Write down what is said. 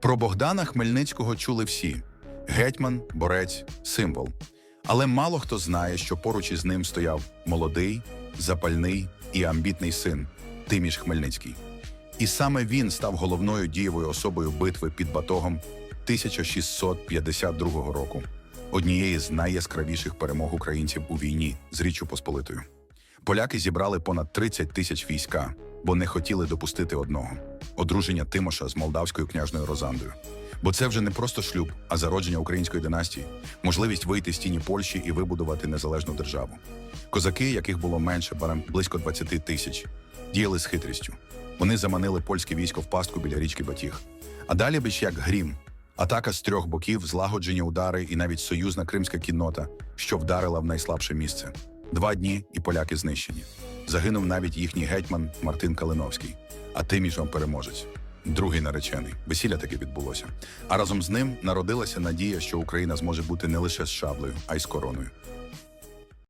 Про Богдана Хмельницького чули всі: гетьман, борець, символ. Але мало хто знає, що поруч із ним стояв молодий, запальний і амбітний син Тиміш Хмельницький. І саме він став головною дієвою особою битви під Батогом 1652 року, однієї з найяскравіших перемог українців у війні з Річчю Посполитою. Поляки зібрали понад 30 тисяч війська, бо не хотіли допустити одного одруження Тимоша з молдавською княжною Розандою. Бо це вже не просто шлюб, а зародження української династії, можливість вийти з тіні Польщі і вибудувати незалежну державу. Козаки, яких було менше, близько 20 тисяч, діяли з хитрістю. Вони заманили польське військо в пастку біля річки Батіг. А далі більш як грім. Атака з трьох боків, злагоджені удари і навіть союзна кримська кіннота, що вдарила в найслабше місце. Два дні і поляки знищені. Загинув навіть їхній гетьман Мартин Калиновський, а Тимішом переможець. Другий наречений. Весілля таки відбулося. А разом з ним народилася надія, що Україна зможе бути не лише з шаблею, а й з короною.